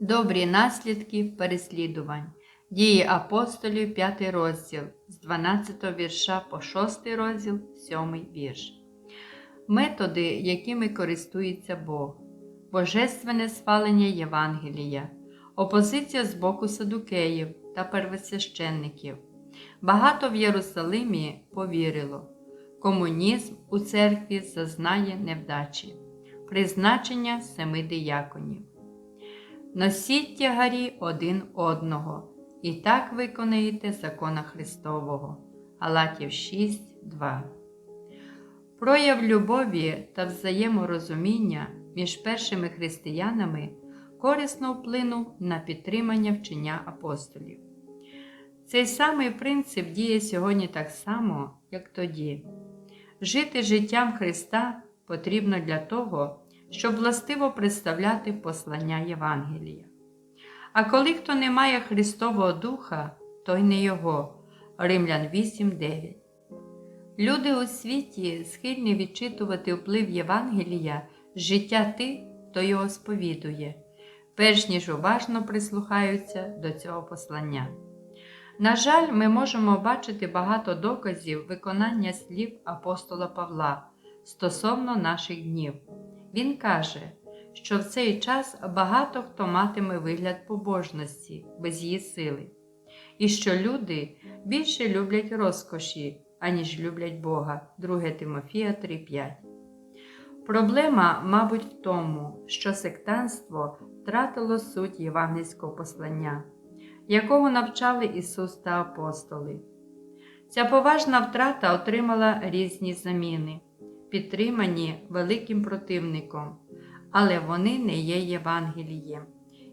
Добрі наслідки переслідувань. Дії апостолів, 5 розділ, з 12 вірша по 6 розділ, 7 вірш. Методи, якими користується Бог, Божественне спалення Євангелія, опозиція з боку садукеїв та первосвященників. Багато в Єрусалимі повірило. Комунізм у церкві зазнає невдачі, призначення семи дияконів. Носіть тягарі один одного, і так виконаєте закона Христового. Галатів 6, 2. Прояв любові та взаєморозуміння між першими християнами корисно вплинув на підтримання вчення апостолів. Цей самий принцип діє сьогодні так само, як тоді. Жити життям Христа потрібно для того, щоб властиво представляти послання Євангелія. А коли хто не має Христового Духа, той не Його. Римлян 8:9. Люди у світі схильні відчитувати вплив Євангелія життя тих, хто його сповідує, перш ніж уважно прислухаються до цього послання. На жаль, ми можемо бачити багато доказів виконання слів апостола Павла стосовно наших днів. Він каже, що в цей час багато хто матиме вигляд побожності без її сили, і що люди більше люблять розкоші, аніж люблять Бога. 2 Тимофія 3:5. Проблема, мабуть, в тому, що сектанство втратило суть євангельського послання, якого навчали Ісус та апостоли. Ця поважна втрата отримала різні заміни підтримані великим противником, але вони не є Євангелієм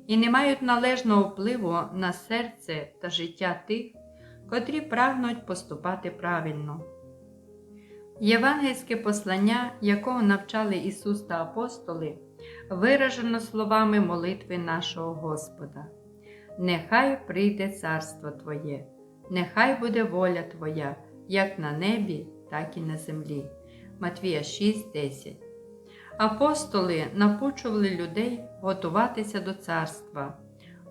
і не мають належного впливу на серце та життя тих, котрі прагнуть поступати правильно. Євангельське послання, якого навчали Ісус та апостоли, виражено словами молитви нашого Господа. Нехай прийде царство Твоє, нехай буде воля Твоя, як на небі, так і на землі. Матвія 6:10. Апостоли напучували людей готуватися до царства,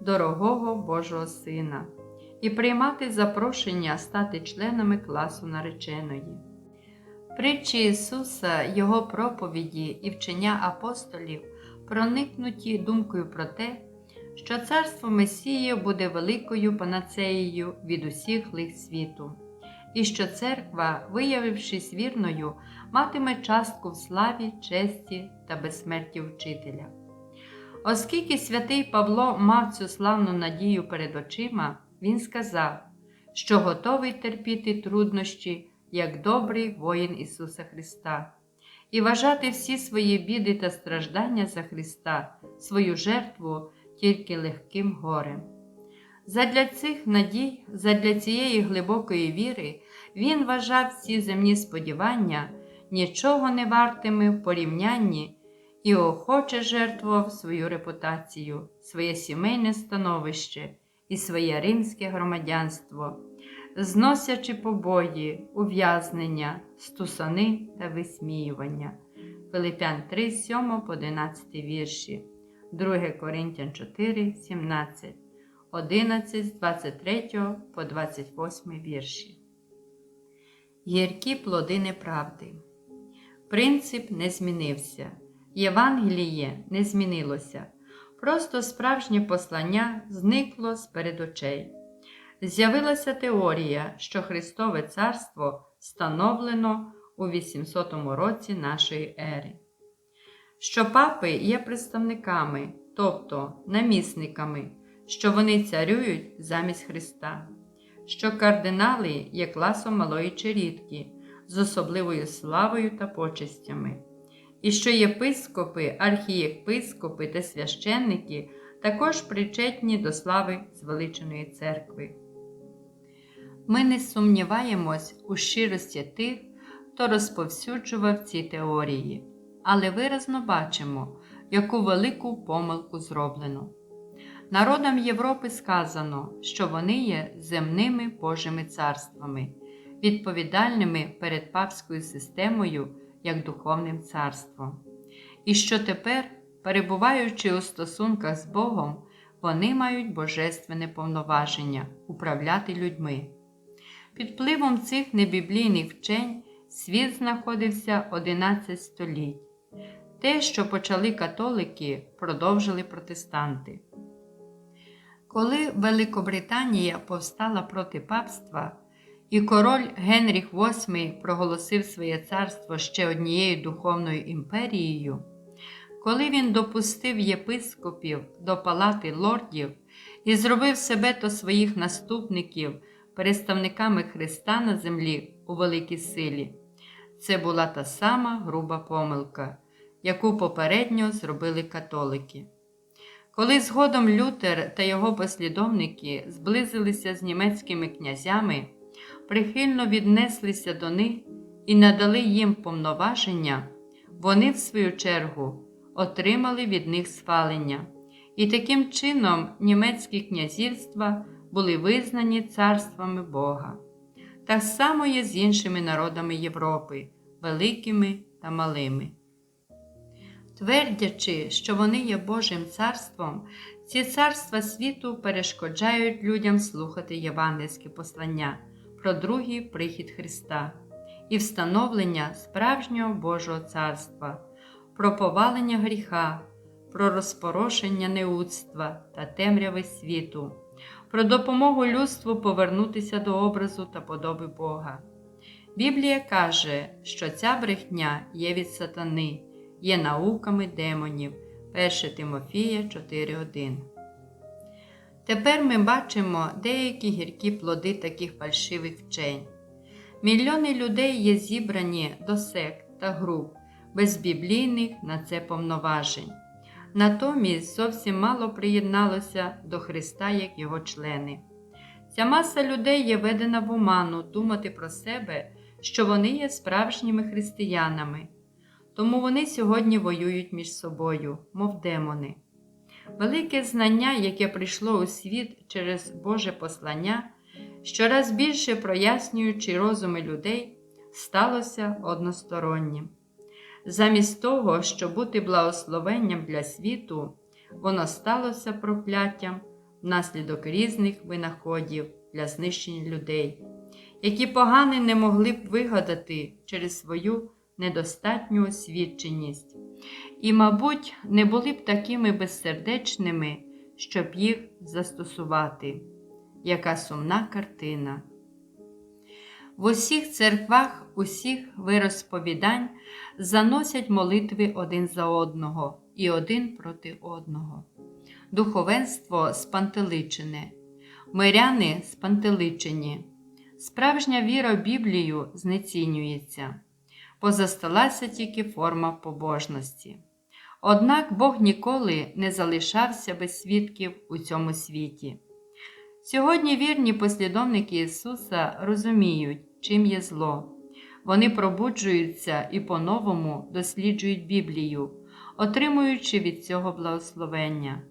дорогого Божого Сина, і приймати запрошення стати членами класу нареченої. Притчі Ісуса, Його проповіді і вчення апостолів проникнуті думкою про те, що царство Месії буде великою панацеєю від усіх лих світу і що церква, виявившись вірною, матиме частку в славі, честі та безсмерті вчителя. Оскільки святий Павло мав цю славну надію перед очима, він сказав, що готовий терпіти труднощі як добрий воїн Ісуса Христа, і вважати всі свої біди та страждання за Христа, свою жертву тільки легким горем. Задля цих надій, задля цієї глибокої віри, він вважав ці земні сподівання нічого не вартими в порівнянні і охоче жертвував свою репутацію, своє сімейне становище і своє римське громадянство, зносячи побої, ув'язнення, стусани та висміювання. Филипян 3, 7 по 11 вірші, 2 Коринтян 4, 17. 11 з 23 по 28 вірші. Гіркі плоди неправди. Принцип не змінився. Євангеліє не змінилося. Просто справжнє послання зникло з перед очей. З'явилася теорія, що Христове Царство встановлено у 800 році нашої ери, що папи є представниками, тобто намісниками що вони царюють замість Христа, що кардинали є класом малої черідки з особливою славою та почестями, і що єпископи, архієпископи та священники також причетні до слави звеличеної церкви. Ми не сумніваємось у щирості тих, хто розповсюджував ці теорії, але виразно бачимо, яку велику помилку зроблено. Народам Європи сказано, що вони є земними Божими царствами, відповідальними перед папською системою як духовним царством, і що тепер, перебуваючи у стосунках з Богом, вони мають божественне повноваження управляти людьми. Під впливом цих небіблійних вчень світ знаходився 11 століть. Те, що почали католики, продовжили протестанти. Коли Великобританія повстала проти папства, і король Генріх VIII проголосив своє царство ще однією духовною імперією, коли він допустив єпископів до палати лордів і зробив себе та своїх наступників представниками Христа на землі у великій силі, це була та сама груба помилка, яку попередньо зробили католики. Коли згодом Лютер та його послідовники зблизилися з німецькими князями, прихильно віднеслися до них і надали їм повноваження, вони, в свою чергу, отримали від них схвалення, і таким чином німецькі князівства були визнані царствами Бога. Так само є з іншими народами Європи, великими та малими. Твердячи, що вони є Божим царством, ці царства світу перешкоджають людям слухати євангельське послання про другий прихід Христа і встановлення справжнього Божого царства, про повалення гріха, про розпорошення неудства та темряви світу, про допомогу людству повернутися до образу та подоби Бога. Біблія каже, що ця брехня є від сатани, є науками демонів. 1 Тимофія 4.1. Тепер ми бачимо деякі гіркі плоди таких фальшивих вчень. Мільйони людей є зібрані до сект та груп без біблійних на це повноважень. Натомість зовсім мало приєдналося до Христа як його члени. Ця маса людей є ведена в оману думати про себе, що вони є справжніми християнами, тому вони сьогодні воюють між собою, мов демони. Велике знання, яке прийшло у світ через Боже послання, щораз більше прояснюючи розуми людей, сталося одностороннім. Замість того, щоб бути благословенням для світу, воно сталося прокляттям внаслідок різних винаходів для знищення людей, які погани не могли б вигадати через свою недостатню освіченість, і, мабуть, не були б такими безсердечними, щоб їх застосувати. Яка сумна картина. В усіх церквах, усіх вирозповідань заносять молитви один за одного і один проти одного. Духовенство спантеличене, миряни спантеличені. Справжня віра в Біблію знецінюється, позасталася тільки форма побожності. Однак Бог ніколи не залишався без свідків у цьому світі. Сьогодні вірні послідовники Ісуса розуміють, чим є зло. Вони пробуджуються і по-новому досліджують Біблію, отримуючи від цього благословення.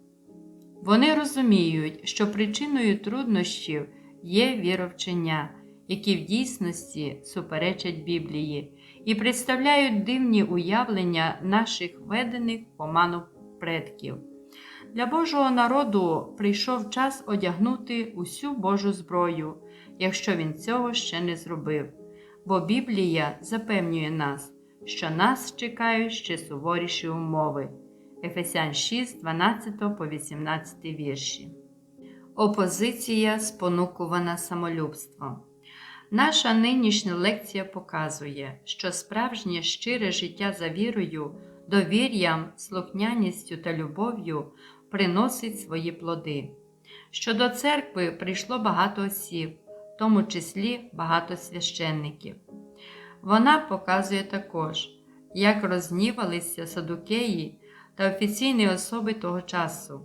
Вони розуміють, що причиною труднощів є віровчення, які в дійсності суперечать Біблії, і представляють дивні уявлення наших ведених поману предків. Для Божого народу прийшов час одягнути усю Божу зброю, якщо він цього ще не зробив, бо Біблія запевнює нас, що нас чекають ще суворіші умови. Ефесян 6, 12 по 18 вірші. Опозиція спонукувана самолюбством. Наша нинішня лекція показує, що справжнє щире життя за вірою, довір'ям, слухняністю та любов'ю приносить свої плоди. Щодо церкви прийшло багато осіб, в тому числі багато священників. Вона показує також, як рознівалися садукеї та офіційні особи того часу.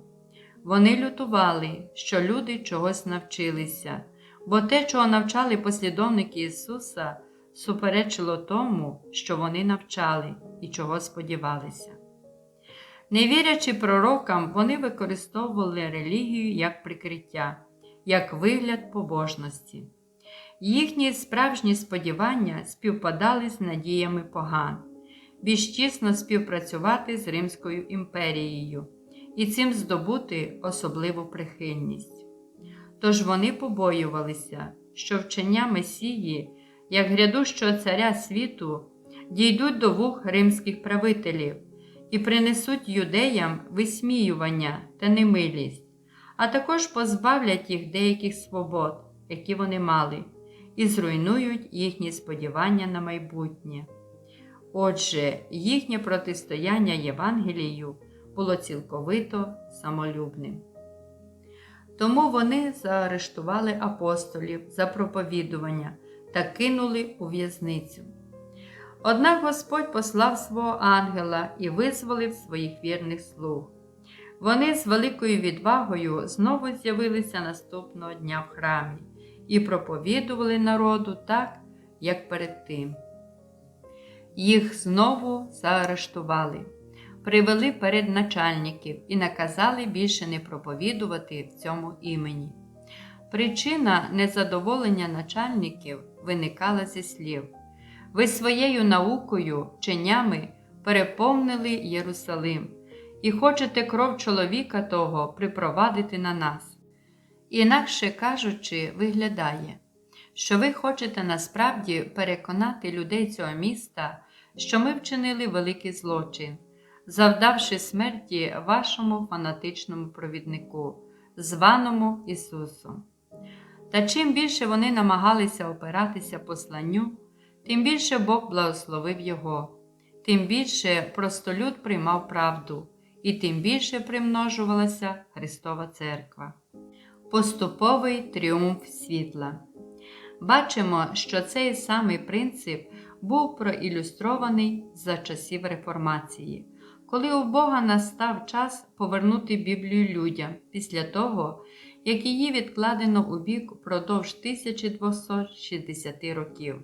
Вони лютували, що люди чогось навчилися, бо те, чого навчали послідовники Ісуса, суперечило тому, що вони навчали і чого сподівалися. Не вірячи пророкам, вони використовували релігію як прикриття, як вигляд побожності. Їхні справжні сподівання співпадали з надіями поган, більш тісно співпрацювати з Римською імперією і цим здобути особливу прихильність. Тож вони побоювалися, що вчення Месії, як грядущого царя світу, дійдуть до вух римських правителів і принесуть юдеям висміювання та немилість, а також позбавлять їх деяких свобод, які вони мали, і зруйнують їхні сподівання на майбутнє. Отже, їхнє протистояння Євангелію було цілковито самолюбним. Тому вони заарештували апостолів за проповідування та кинули у в'язницю. Однак Господь послав свого ангела і визволив своїх вірних слуг. Вони з великою відвагою знову з'явилися наступного дня в храмі і проповідували народу так, як перед тим. Їх знову заарештували, привели перед начальників і наказали більше не проповідувати в цьому імені. Причина незадоволення начальників виникала зі слів. Ви своєю наукою, вченнями переповнили Єрусалим і хочете кров чоловіка того припровадити на нас. Інакше кажучи, виглядає, що ви хочете насправді переконати людей цього міста, що ми вчинили великий злочин, завдавши смерті вашому фанатичному провіднику, званому Ісусом. Та чим більше вони намагалися опиратися посланню, тим більше Бог благословив його, тим більше простолюд приймав правду, і тим більше примножувалася Христова Церква. Поступовий тріумф світла. Бачимо, що цей самий принцип був проілюстрований за часів Реформації, коли у Бога настав час повернути Біблію людям після того, як її відкладено у бік впродовж 1260 років,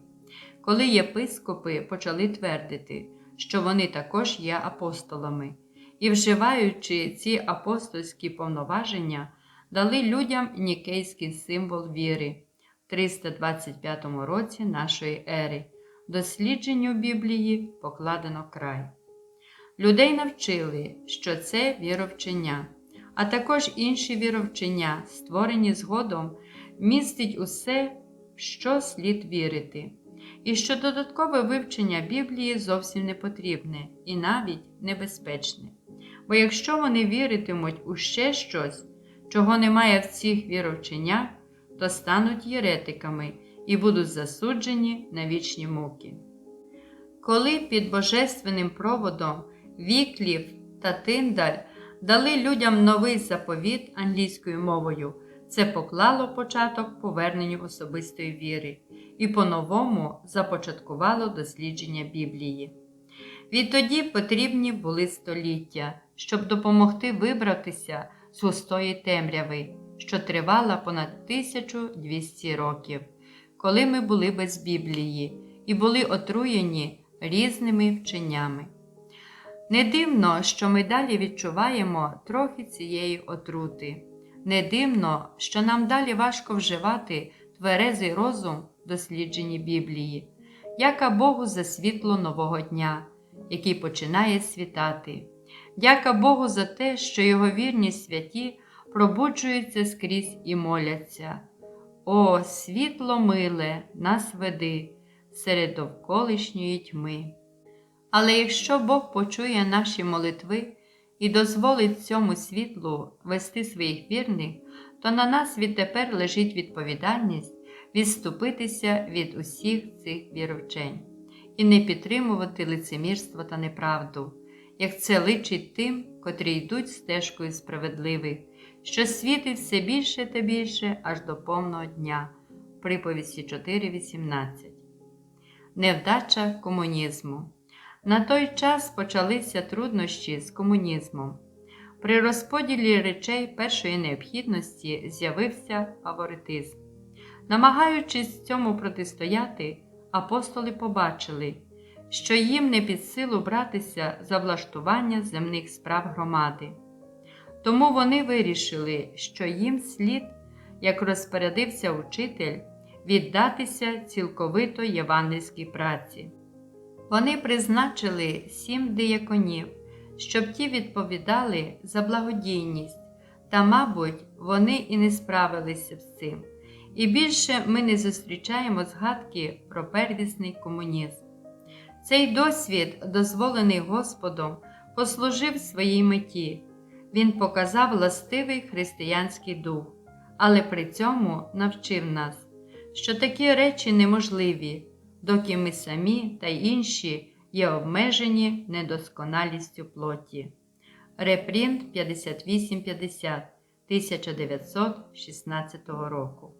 коли єпископи почали твердити, що вони також є апостолами, і, вживаючи ці апостольські повноваження, дали людям нікейський символ віри в 325 році нашої ери. Дослідженню Біблії покладено край. Людей навчили, що це віровчення, а також інші віровчення, створені згодом, містить усе, що слід вірити, і що додаткове вивчення Біблії зовсім не потрібне і навіть небезпечне. Бо якщо вони віритимуть у ще щось, чого немає в цих віровченнях, то стануть єретиками і будуть засуджені на вічні муки. Коли під божественним проводом Віклів та Тиндаль дали людям новий заповіт англійською мовою, це поклало початок поверненню особистої віри і по-новому започаткувало дослідження Біблії. Відтоді потрібні були століття, щоб допомогти вибратися з густої темряви, що тривала понад 1200 років, коли ми були без Біблії і були отруєні різними вченнями. Не дивно, що ми далі відчуваємо трохи цієї отрути. Не дивно, що нам далі важко вживати тверезий розум в дослідженні Біблії, яка Богу за світло нового дня, який починає світати. Дяка Богу за те, що Його вірні святі пробуджуються скрізь і моляться. О, світло миле, нас веди серед довколишньої тьми. Але якщо Бог почує наші молитви і дозволить цьому світлу вести своїх вірних, то на нас відтепер лежить відповідальність відступитися від усіх цих віровчень і не підтримувати лицемірство та неправду, як це личить тим, котрі йдуть стежкою справедливих, що світить все більше та більше аж до повного дня. Приповісті 4.18. Невдача комунізму. На той час почалися труднощі з комунізмом. При розподілі речей першої необхідності з'явився фаворитизм. Намагаючись цьому протистояти, апостоли побачили, що їм не під силу братися за влаштування земних справ громади. Тому вони вирішили, що їм слід, як розпорядився учитель, віддатися цілковито євангельській праці. Вони призначили сім дияконів, щоб ті відповідали за благодійність, та, мабуть, вони і не справилися з цим. І більше ми не зустрічаємо згадки про первісний комунізм. Цей досвід, дозволений Господом, послужив своїй меті. Він показав властивий християнський дух, але при цьому навчив нас, що такі речі неможливі, доки ми самі та інші є обмежені недосконалістю плоті. Репрінт 5850 1916 року.